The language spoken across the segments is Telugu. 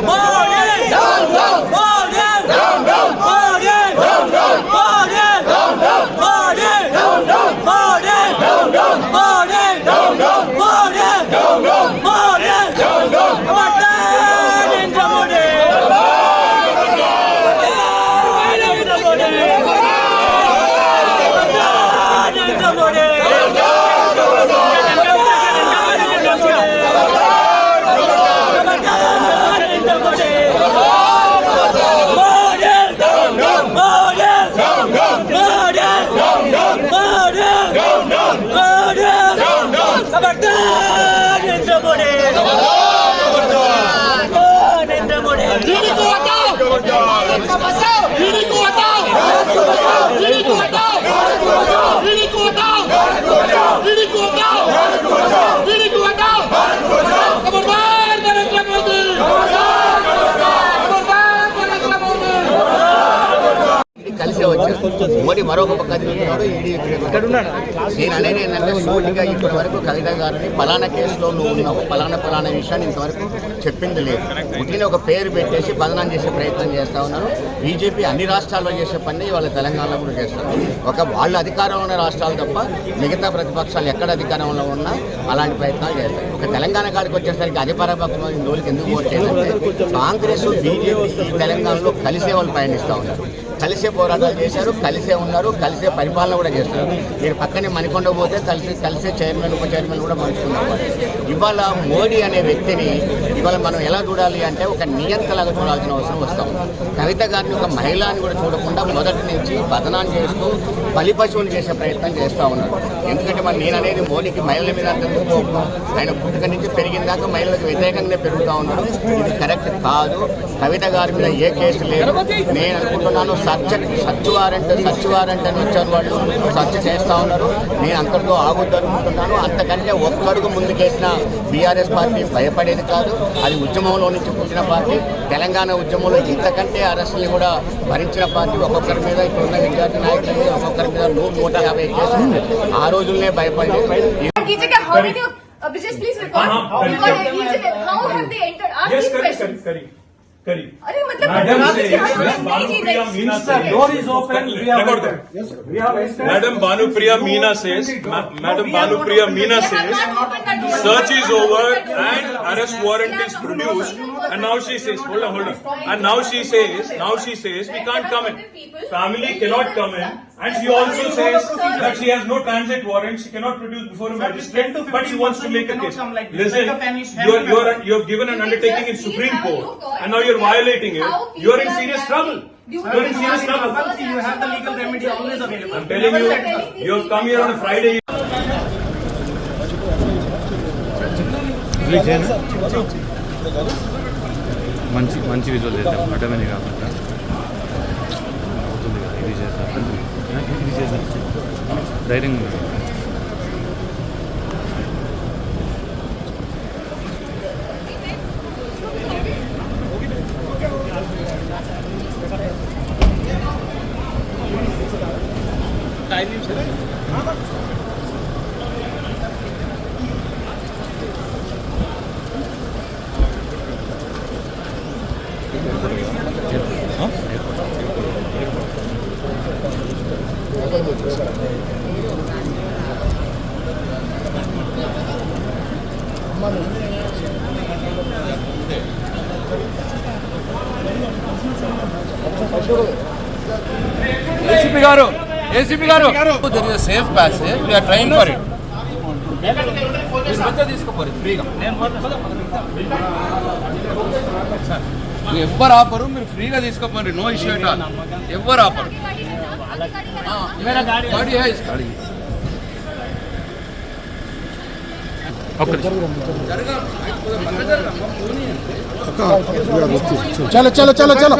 Vamos! మోడీ మరొక పక్క ఇక్కడ ఉన్నాడు నేను అనేది ఏంటంటే సూటిగా ఇప్పటి వరకు కవిత గారిని పలానా కేసులో నువ్వు ఉన్నావు పలానా పలానా విషయాన్ని ఇంతవరకు చెప్పింది లేదు. పుట్టిన ఒక పేరు పెట్టేసి బదనాం చేసే ప్రయత్నం చేస్తా ఉన్నారు. బీజేపీ అన్ని రాష్ట్రాల్లో చేసే పని వాళ్ళ తెలంగాణలో కూడా చేస్తారు. ఒక వాళ్ళ అధికారంలో ఉన్న రాష్ట్రాలు తప్ప మిగతా ప్రతిపక్షాలు ఎక్కడ అధికారంలో ఉన్నా అలాంటి ప్రయత్నాలు చేస్తాయి ఒక తెలంగాణ కాడికి వచ్చేసరికి అధికార పక్షం రోజుకి ఎందుకు ఓట్ చేయాలంటే కాంగ్రెస్ బీజేపీ తెలంగాణలో కలిసే వాళ్ళు పయనిస్తూ ఉన్నారు. కలిసే పోరాటాలు చేశారు కలిసే ఉన్నారు కలిసే పరిపాలన కూడా చేస్తారు మీరు పక్కనే మణికొండ పోతే కలిసి కలిసే చైర్మన్ ఉప చైర్మన్ కూడా పంచుకున్నారు. ఇవాళ మోడీ అనే వ్యక్తిని ఇవాళ మనం ఎలా చూడాలి అంటే ఒక నియంతలాగా చూడాల్సిన అవసరం వస్తాం కవిత గారిని ఒక మహిళని కూడా చూడకుండా మొదటి నుంచి బదనాన్ని చేస్తూ బలి పశువులు చేసే ప్రయత్నం చేస్తూ ఉన్నారు. ఎందుకంటే మరి నేను అనేది మోడీకి మహిళల మీద అంత ఆయన పుట్టుక నుంచి పెరిగిన దాకా మహిళలకు వ్యతిరేకంగానే పెరుగుతూ ఉన్నారు ఇది కరెక్ట్ కాదు. కవిత గారి మీద ఏ కేసు లేదు. నేను అనుకుంటున్నాను search search warrant search warrant అని వచ్చారు వాళ్ళు సర్చ్ చేస్తూ ఉన్నారు నేను అంతటితో ఆగుద్దు అనుకుంటున్నాను అంతకంటే ఒక్కడుగు ముందుకేసిన బీఆర్ఎస్ పార్టీ భయపడేది కాదు అది ఉద్యమంలో నుంచి పుట్టిన పార్టీ తెలంగాణ ఉద్యమంలో ఇంతకంటే అరెస్టులు కూడా భరించిన పార్టీ ఒక్కొక్కరి మీద ఇప్పుడున్న విద్యార్థి నాయకుల మీద ఒక్కొక్కరి మీద నూట నూట యాభై కేసులు. ఆ రోజుల్నే భయపడి uh, please record. Because Gijika, how have they entered? Ask Yes, these correct, questions. correct, correct, correct. अरे मतलब Madam आप says, यहाँ Miss नहीं जी Banupriya नहीं Meena The says. door is open. We have Record entered. that. We have entered. Madam Banupriya Meena says, Ma- Madam Banupriya Meena They have says, not opened that door. search is They have over not opened that and door. arrest warrant is produced. And now she says, hold on, hold on. And now she says, now she says, we can't come in. Family cannot come in. And she also says that she has no transit warrant, she cannot produce before a magistrate, but she wants to make a case. Listen, you are, you are, you have given an undertaking in Supreme Court, and now you are violating it. You are in serious trouble. You are in serious trouble. You have the legal remedy always available. I'm telling you, you have come here on a Friday. మంచి మంచి విజువల్ చేద్దాం అటమని కాకుండా అవుతుంది కదా, ఇది చేద్దాం ఇది చేద్దాం ధైర్యంగా टाइमिंग से Esse pegaram. ఏసీపీ గారు there is safe passage we are trying for it తీసుకోపోరు ఫ్రీగా ఎవ్వరు ఆపరు మీరు ఫ్రీగా తీసుకోపోరు నో ఇష్యూ ఎట్ ఆల్ ఎవ్వరు ఆపరు గాడి హై ఇస్ గాడి ఒక్క నిమిషం. चलो चलो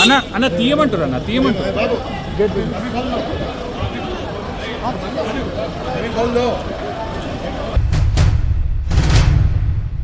అన్న అన్న తీయమంటారు అన్న తీయమంటారు